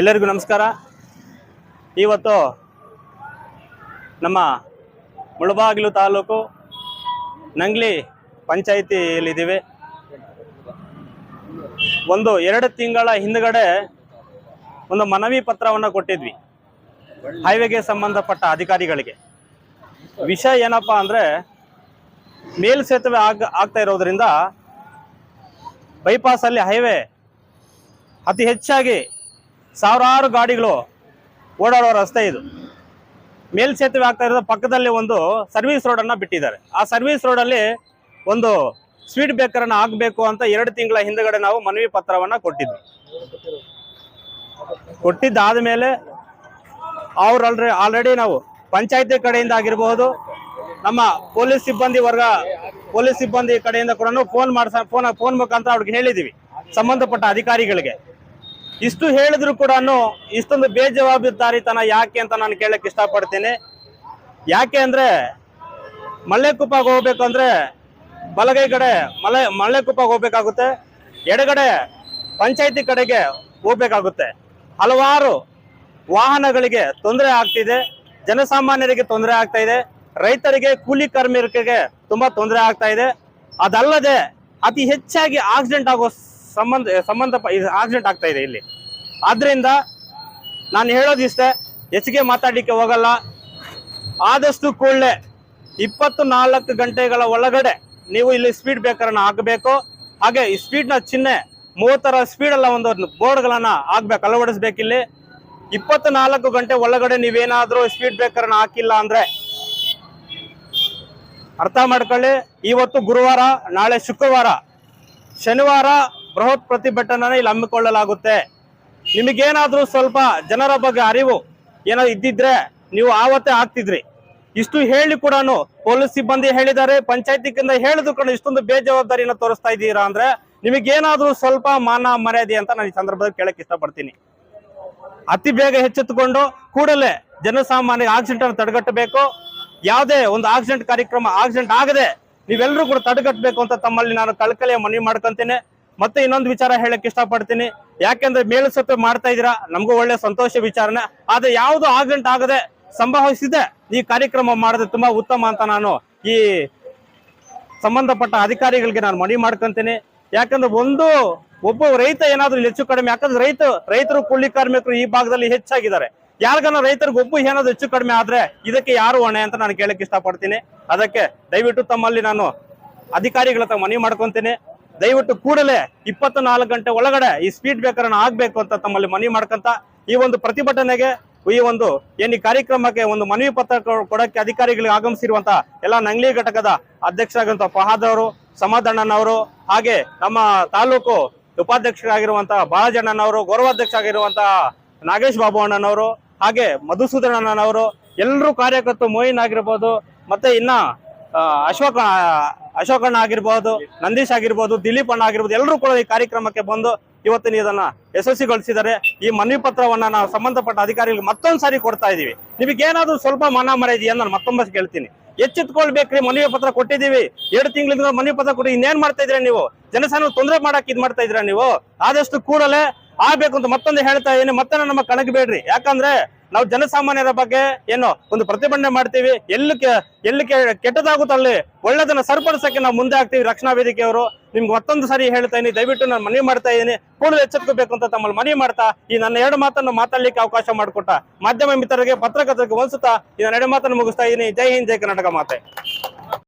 ಎಲ್ಲರಿಗೂ ನಮಸ್ಕಾರ. ಇವತ್ತು ನಮ್ಮ ಮುಳಬಾಗಿಲು ತಾಲೂಕು ನಂಗ್ಲಿ ಪಂಚಾಯಿತಿಯಲ್ಲಿದ್ದೀವಿ. ಒಂದು ಎರಡು ತಿಂಗಳ ಹಿಂದ್ಗಡೆ ಒಂದು ಮನವಿ ಪತ್ರವನ್ನು ಕೊಟ್ಟಿದ್ವಿ. ಹೈವೇಗೆ ಸಂಬಂಧಪಟ್ಟ ಅಧಿಕಾರಿಗಳಿಗೆ. ವಿಷಯ ಏನಪ್ಪ ಅಂದರೆ ಮೇಲ್ಸೇತುವೆ ಆಗ ಆಗ್ತಾ ಇರೋದ್ರಿಂದ ಬೈಪಾಸಲ್ಲಿ ಹೈವೇ ಅತಿ ಹೆಚ್ಚಾಗಿ ಸಾವಿರಾರು ಗಾಡಿಗಳು ಓಡಾಡುವ ರಸ್ತೆ ಇದು. ಮೇಲ್ಸೇತುವೆ ಆಗ್ತಾ ಇರೋದು ಪಕ್ಕದಲ್ಲಿ ಒಂದು ಸರ್ವಿಸ್ ರೋಡನ್ನು ಬಿಟ್ಟಿದ್ದಾರೆ. ಆ ಸರ್ವಿಸ್ ರೋಡಲ್ಲಿ ಒಂದು ಸ್ವೀಟ್ ಬೇಕರನ್ನು ಆಗಬೇಕು ಅಂತ ಎರಡು ತಿಂಗಳ ಹಿಂದಗಡೆ ನಾವು ಮನವಿ ಪತ್ರವನ್ನು ಕೊಟ್ಟಿದ್ವಿ. ಕೊಟ್ಟಿದ್ದಾದ ಮೇಲೆ ಅವ್ರು ಆಲ್ರೆ ಆಲ್ರೆಡಿ ನಾವು ಪಂಚಾಯತಿ ಕಡೆಯಿಂದ ಆಗಿರಬಹುದು, ನಮ್ಮ ಪೊಲೀಸ್ ಸಿಬ್ಬಂದಿ ವರ್ಗ, ಪೊಲೀಸ್ ಸಿಬ್ಬಂದಿ ಕಡೆಯಿಂದ ಕೂಡ ಫೋನ್ ಮಾಡ್ಸ ಫೋನ್ ಫೋನ್ ಮುಖಾಂತರ ಅವ್ರಿಗೆ ಹೇಳಿದ್ದೀವಿ ಸಂಬಂಧಪಟ್ಟ ಅಧಿಕಾರಿಗಳಿಗೆ. ಇಷ್ಟು ಹೇಳಿದ್ರು ಕೂಡ ಇಷ್ಟೊಂದು ಬೇಜವಾಬ್ದಾರಿತನ ಯಾಕೆ ಅಂತ ನಾನು ಕೇಳಕ್ ಇಷ್ಟಪಡ್ತೀನಿ. ಯಾಕೆ ಅಂದ್ರೆ ಮಲ್ಲೆಕುಪ್ಪಗೆ ಹೋಗ್ಬೇಕಂದ್ರೆ ಬಲಗೈ ಕಡೆ ಮಲೆ ಮಲ್ಲೆಕುಪ್ಪಗೆ ಹೋಗ್ಬೇಕಾಗುತ್ತೆ. ಎಡಗಡೆ ಪಂಚಾಯತಿ ಕಡೆಗೆ ಹೋಗ್ಬೇಕಾಗುತ್ತೆ. ಹಲವಾರು ವಾಹನಗಳಿಗೆ ತೊಂದರೆ ಆಗ್ತಿದೆ. ಜನಸಾಮಾನ್ಯರಿಗೆ ತೊಂದರೆ ಆಗ್ತಾ ಇದೆ. ರೈತರಿಗೆ, ಕೂಲಿ ಕಾರ್ಮಿಕರಿಗೆ ತುಂಬಾ ತೊಂದರೆ ಆಗ್ತಾ ಇದೆ. ಅದಲ್ಲದೆ ಅತಿ ಹೆಚ್ಚಾಗಿ ಆಕ್ಸಿಡೆಂಟ್ ಆಗೋ ಸಂಬಂಧ ಸಂಬಂಧ ಆಕ್ಸಿಡೆಂಟ್ ಆಗ್ತಾ ಇದೆ ಇಲ್ಲಿ. ಆದ್ರಿಂದ ನಾನು ಹೇಳೋದಿಷ್ಟೇ ಹೆಚ್ಚಿಗೆ ಮಾತಾಡಲಿಕ್ಕೆ ಹೋಗಲ್ಲ. ಆದಷ್ಟು ಕೂಡಲೇ ಇಪ್ಪತ್ತು ನಾಲ್ಕು ಗಂಟೆಗಳ ಒಳಗಡೆ ನೀವು ಇಲ್ಲಿ ಸ್ಪೀಡ್ ಬ್ರೇಕರ್ನ ಹಾಕಬೇಕು. ಹಾಗೆ ಈ ಸ್ಪೀಡ್ನ ಚಿಹ್ನೆ ಮೂವತ್ತರ ಸ್ಪೀಡ್ ಅಲ್ಲ ಒಂದು ಬೋರ್ಡ್ಗಳನ್ನು ಹಾಕ್ಬೇಕು ಅಳವಡಿಸ್ಬೇಕಿಲ್ಲಿ ಇಪ್ಪತ್ತು ನಾಲ್ಕು ಗಂಟೆ ಒಳಗಡೆ ನೀವೇನಾದರೂ ಸ್ಪೀಡ್ ಬ್ರೇಕರ್ನ ಹಾಕಿಲ್ಲ ಅಂದ್ರೆ ಅರ್ಥ ಮಾಡ್ಕೊಳ್ಳಿ. ಇವತ್ತು ಗುರುವಾರ, ನಾಳೆ ಶುಕ್ರವಾರ, ಶನಿವಾರ ಬೃಹತ್ ಪ್ರತಿಭಟನೆ ಇಲ್ಲಿ ಹಮ್ಮಿಕೊಳ್ಳಲಾಗುತ್ತೆ. ನಿಮಗೇನಾದ್ರೂ ಸ್ವಲ್ಪ ಜನರ ಬಗ್ಗೆ ಅರಿವು ಏನಾದ್ರು ಇದ್ದಿದ್ರೆ ನೀವು ಆವತ್ತೇ ಆಗ್ತಿದ್ರಿ. ಇಷ್ಟು ಹೇಳಿ ಕೂಡ ಪೊಲೀಸ್ ಸಿಬ್ಬಂದಿ ಹೇಳಿದ್ದಾರೆ ಪಂಚಾಯತಿಗಿಂದ ಹೇಳಿದ್ರು ಕೂಡ ಇಷ್ಟೊಂದು ಬೇಜವಾಬ್ದಾರಿನ ತೋರಿಸ್ತಾ ಇದ್ದೀರಾ ಅಂದ್ರೆ ನಿಮಗೇನಾದ್ರೂ ಸ್ವಲ್ಪ ಮಾನ ಮರ್ಯಾದೆ ಅಂತ ನಾನು ಈ ಸಂದರ್ಭದಲ್ಲಿ ಕೇಳಕ್ ಇಷ್ಟಪಡ್ತೀನಿ. ಅತಿ ಬೇಗ ಹೆಚ್ಚೆತ್ತುಕೊಂಡು ಕೂಡಲೇ ಜನಸಾಮಾನ್ಯ ಆಕ್ಸಿಡೆಂಟ್ ಅನ್ನು ತಡೆಗಟ್ಟಬೇಕು. ಯಾವುದೇ ಒಂದು ಆಕ್ಸಿಡೆಂಟ್ ಕಾರ್ಯಕ್ರಮ ಆಕ್ಸಿಡೆಂಟ್ ಆಗದೆ ನೀವೆಲ್ಲರೂ ಕೂಡ ತಡೆಗಟ್ಟಬೇಕು ಅಂತ ತಮ್ಮಲ್ಲಿ ನಾನು ಕಳಕಳಿಯ ಮನವಿ ಮಾಡ್ಕೊಂತೀನಿ. ಮತ್ತೆ ಇನ್ನೊಂದು ವಿಚಾರ ಹೇಳಕ್ ಇಷ್ಟಪಡ್ತೀನಿ. ಯಾಕೆಂದ್ರೆ ಮೇಲುಸತ್ವೆ ಮಾಡ್ತಾ ಇದ್ದೀರಾ, ನಮಗೂ ಒಳ್ಳೆ ಸಂತೋಷ ವಿಚಾರನೆ. ಆದ್ರೆ ಯಾವುದು ಆಗಂಟ್ ಆಗದೆ ಸಂಭವಿಸಿದೆ, ಈ ಕಾರ್ಯಕ್ರಮ ಮಾಡಿದ್ರೆ ತುಂಬಾ ಉತ್ತಮ ಅಂತ ನಾನು ಈ ಸಂಬಂಧಪಟ್ಟ ಅಧಿಕಾರಿಗಳಿಗೆ ನಾನು ಮನವಿ ಮಾಡ್ಕೊಂತೀನಿ. ಯಾಕಂದ್ರೆ ಒಂದು, ಒಬ್ಬ ರೈತ ಏನಾದ್ರೂ ಹೆಚ್ಚು ಕಡಿಮೆ, ಯಾಕಂದ್ರೆ ರೈತ, ರೈತರು ಕೂಲಿ ಕಾರ್ಮಿಕರು ಈ ಭಾಗದಲ್ಲಿ ಹೆಚ್ಚಾಗಿದ್ದಾರೆ. ಯಾರಿಗಾನ ರೈತರಿಗೆ ಒಬ್ಬ ಏನಾದ್ರು ಹೆಚ್ಚು ಕಡಿಮೆ ಆದ್ರೆ ಇದಕ್ಕೆ ಯಾರು ಹೊಣೆ ಅಂತ ನಾನು ಕೇಳಕ್ ಇಷ್ಟಪಡ್ತೀನಿ. ಅದಕ್ಕೆ ದಯವಿಟ್ಟು ತಮ್ಮಲ್ಲಿ ನಾನು ಅಧಿಕಾರಿಗಳ ಮನವಿ ಮಾಡ್ಕೊಂತೀನಿ. ದಯವಿಟ್ಟು ಕೂಡಲೇ ಇಪ್ಪತ್ತು ನಾಲ್ಕು ಗಂಟೆ ಒಳಗಡೆ ಈ ಸ್ಪೀಡ್ ಬ್ರೇಕರ್ ಆಗ್ಬೇಕು ಅಂತ ತಮ್ಮಲ್ಲಿ ಮನವಿ ಮಾಡ್ಕೊಂತ ಈ ಒಂದು ಪ್ರತಿಭಟನೆಗೆ ಈ ಒಂದು ಏನು ಕಾರ್ಯಕ್ರಮಕ್ಕೆ ಒಂದು ಮನವಿ ಪತ್ರ ಕೊಡಕ್ಕೆ ಅಧಿಕಾರಿಗಳಿಗೆ ಆಗಮಿಸಿರುವಂತ ಎಲ್ಲ ನಂಗ್ಲಿ ಘಟಕದ ಅಧ್ಯಕ್ಷರಾಗಿರುವಂತ ಫಹಾದ್ ಅವರು ಸಮಾಧಾನನವರು ಹಾಗೆ ನಮ್ಮ ತಾಲೂಕು ಉಪಾಧ್ಯಕ್ಷರಾಗಿರುವಂತಹ ಬಾಳಜಣ್ಣನವರು ಗೌರವಾಧ್ಯಕ್ಷ ಆಗಿರುವಂತಹ ನಾಗೇಶ್ ಬಾಬು ಅಣ್ಣನವರು ಹಾಗೆ ಮಧುಸೂದನ್ ಅಣ್ಣನವರು ಎಲ್ಲರೂ ಕಾರ್ಯಕರ್ತರು ಮೋಯಿನ್ ಆಗಿರ್ಬೋದು ಮತ್ತೆ ಇನ್ನ ಆ, ಅಶೋಕ ಅಶೋಕಣ್ಣ ಆಗಿರ್ಬೋದು, ನಂದೀಶ್ ಆಗಿರ್ಬೋದು, ದಿಲೀಪ್ ಅಣ್ಣ ಆಗಿರ್ಬೋದು ಎಲ್ಲರೂ ಕೂಡ ಈ ಕಾರ್ಯಕ್ರಮಕ್ಕೆ ಬಂದು ಇವತ್ತಿನ ಇದನ್ನ ಯಶಸ್ವಿಗೊಳಿಸಿದ್ದಾರೆ. ಈ ಮನವಿ ಪತ್ರವನ್ನ ನಾವು ಸಂಬಂಧಪಟ್ಟ ಅಧಿಕಾರಿಗಳಿಗೆ ಮತ್ತೊಂದು ಸಾರಿ ಕೊಡ್ತಾ ಇದೀವಿ. ನಿಮಗೆ ಏನಾದ್ರು ಸ್ವಲ್ಪ ಮನ ಇದೆಯಾ ನಾನು ಮತ್ತೊಮ್ಮೆ ಕೇಳ್ತೀನಿ. ಎಚ್ಚೆತ್ಕೊಳ್ಬೇಕ್ರಿ, ಮನವಿ ಪತ್ರ ಕೊಟ್ಟಿದ್ದೀವಿ. ಎರಡು ತಿಂಗಳಿಂದ ಮನವಿ ಪತ್ರ ಕೊಟ್ಟು ಇನ್ನೇನ್ ಮಾಡ್ತಾ ಇದ್ರೆ ನೀವು? ಜನಸಾನ ತೊಂದರೆ ಮಾಡಕ್ ಇದ್ ಮಾಡ್ತಾ ಇದ್ರ ನೀವು? ಆದಷ್ಟು ಕೂಡಲೇ ಆಗ್ಬೇಕು ಅಂತ ಮತ್ತೊಂದು ಹೇಳ್ತಾ ಇದೀನಿ. ಮತ್ತೆ ನಮ್ಮ ಕಣಗಬೇಡ್ರಿ ಯಾಕಂದ್ರೆ ನಾವು ಜನಸಾಮಾನ್ಯರ ಬಗ್ಗೆ ಏನು ಒಂದು ಪ್ರತಿಭಟನೆ ಮಾಡ್ತೀವಿ, ಎಲ್ಲಿ ಎಲ್ಲಿ ಕೆಟ್ಟದಾಗುತ್ತಲ್ಲಿ ಒಳ್ಳೆದನ್ನ ಸರಿಪಡಿಸಕ್ಕೆ ನಾವು ಮುಂದೆ ಆಗ್ತೀವಿ. ರಕ್ಷಣಾ ವೇದಿಕೆಯವರು ನಿಮ್ಗೆ ಮತ್ತೊಂದು ಸಾರಿ ಹೇಳ್ತಾ ಇದೀನಿ ದಯವಿಟ್ಟು ನಾನು ಮನವಿ ಮಾಡ್ತಾ ಇದ್ದೀನಿ. ಕೂಡಲೇ ಎಚ್ಚೆತ್ಕೋಬೇಕು ಅಂತ ತಮ್ಮಲ್ಲಿ ಮನವಿ ಮಾಡ್ತಾ, ಈ ನನ್ನ ಎರಡು ಮಾತನ್ನು ಮಾತಾಡ್ಲಿಕ್ಕೆ ಅವಕಾಶ ಮಾಡಿಕೊಟ್ಟ ಮಾಧ್ಯಮ ಮಿತ್ರರಿಗೆ, ಪತ್ರಕರ್ತರಿಗೆ ಹೊಲಿಸುತ್ತಾ, ಈ ನನ್ನ ಎರಡು ಮಾತನ್ನು ಮುಗಿಸ್ತಾ ಇದ್ದೀನಿ. ಜೈ ಹಿಂದ್, ಜೈ ಕರ್ನಾಟಕ ಮಾತೆ.